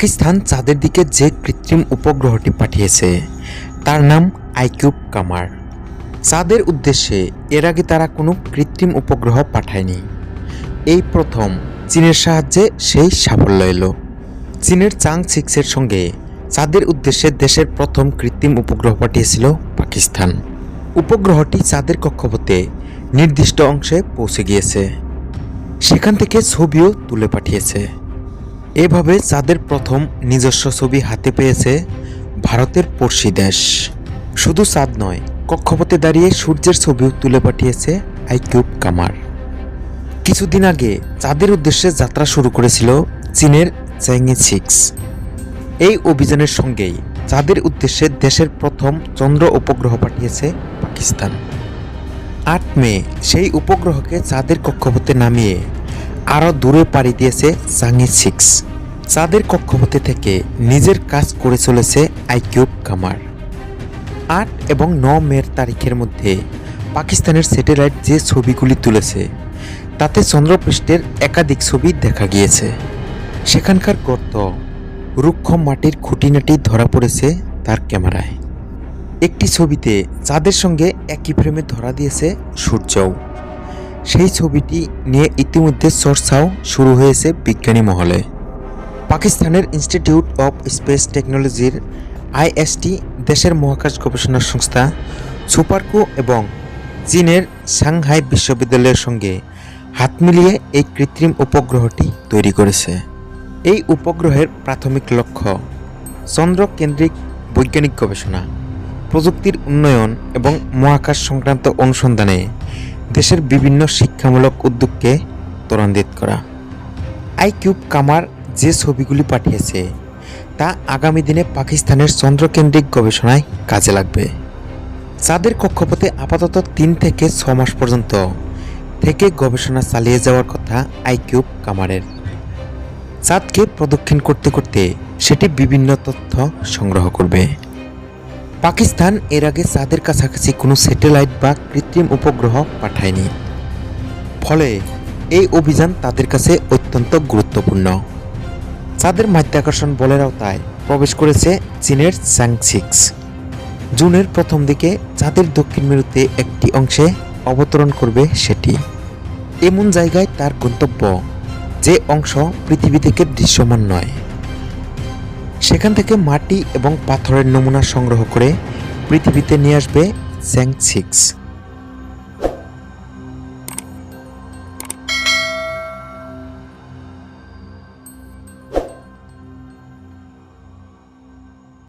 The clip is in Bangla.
পাকিস্তান চাঁদের দিকে যে কৃত্রিম উপগ্রহটি পাঠিয়েছে, তার নাম আইকিউব কামার। চাঁদের উদ্দেশ্যে এর আগে তারা কোনো কৃত্রিম উপগ্রহ পাঠায়নি। এই প্রথম চীনের সাহায্যে সেই সাফল্য এলো। চীনের চাং সিক্সের সঙ্গে চাঁদের উদ্দেশ্যে দেশের প্রথম কৃত্রিম উপগ্রহ পাঠিয়েছিল পাকিস্তান। উপগ্রহটি চাঁদের কক্ষপথে নির্দিষ্ট অংশে পৌঁছে গিয়েছে। সেখান থেকে ছবিও তুলে পাঠিয়েছে। এভাবে চাঁদের প্রথম নিজস্ব ছবি হাতে পেয়েছে ভারতের পড়শি দেশ। শুধু চাঁদ নয়, কক্ষপথে দাঁড়িয়ে সূর্যের ছবিও তুলে পাঠিয়েছে আইকিউব কামার। কিছুদিন আগে চাঁদের উদ্দেশ্যে যাত্রা শুরু করেছিল চীনের চ্যাংই সিক্স এই অভিযানের সঙ্গেই চাঁদের উদ্দেশ্যে দেশের প্রথম চন্দ্র উপগ্রহ পাঠিয়েছে পাকিস্তান। আট মে সেই উপগ্রহকে চাঁদের কক্ষপথে নামিয়ে আরও দূরে পাড়ি দিয়েছে চাঙি সিক্স। চাঁদের কক্ষপথে থেকে নিজের কাজ করে চলেছে আইকিউব কামার। আট এবং ন মের তারিখের মধ্যে পাকিস্তানের স্যাটেলাইট যে ছবিগুলি তুলেছে, তাতে চন্দ্রপৃষ্ঠের একাধিক ছবি দেখা গিয়েছে। সেখানকার গর্ত, রুক্ষ মাটির খুঁটিনাটি ধরা পড়েছে তার ক্যামেরায়। একটি ছবিতে চাঁদের সঙ্গে একই ফ্রেমে ধরা দিয়েছে সূর্যও। সেই ছবিটি নিয়ে ইতিমধ্যে চর্চাও শুরু হয়েছে বিজ্ঞানী মহলে। পাকিস্তানের ইনস্টিটিউট অফ স্পেস টেকনোলজির আইএসটি দেশের মহাকাশ গবেষণা সংস্থা সুপারকো এবং চীনের সাংহাই বিশ্ববিদ্যালয়ের সঙ্গে হাত মিলিয়ে এই কৃত্রিম উপগ্রহটি তৈরি করেছে। এই উপগ্রহের প্রাথমিক লক্ষ্য চন্দ্র কেন্দ্রিক বৈজ্ঞানিক গবেষণা, প্রযুক্তির উন্নয়ন এবং মহাকাশ সংক্রান্ত অনুসন্ধানে দেশের বিভিন্ন শিক্ষামূলক উদ্যোগকে ত্বরান্বিত করা। আইকিউব কামার যে ছবিগুলি পাঠিয়েছে, তা আগামী দিনে পাকিস্তানের চন্দ্রকেন্দ্রিক গবেষণায় কাজে লাগবে। চাঁদের কক্ষপথে আপাতত তিন থেকে ছ মাস পর্যন্ত থেকে গবেষণা চালিয়ে যাওয়ার কথা আইকিউব কামারের। চাঁদকে প্রদক্ষিণ করতে করতে সেটি বিভিন্ন তথ্য সংগ্রহ করবে। পাকিস্তান এর আগে চাঁদের কাছাকাছি কোনো স্যাটেলাইট বা কৃত্রিম উপগ্রহ পাঠায়নি। ফলে এই অভিযান তাদের কাছে অত্যন্ত গুরুত্বপূর্ণ। চাঁদের মাধ্যাকর্ষণ বলের আওতায় প্রবেশ করেছে চীনের চ্যাং সিক্স জুনের প্রথম দিকে চাঁদের দক্ষিণ মেরুতে একটি অংশে অবতরণ করবে সেটি। এমন জায়গায় তার গন্তব্য, যে অংশ পৃথিবী থেকে দৃশ্যমান নয়। সেখান থেকে মাটি এবং পাথরের নমুনা সংগ্রহ করে পৃথিবীতে নিয়ে আসবে স্যাং সিক্স।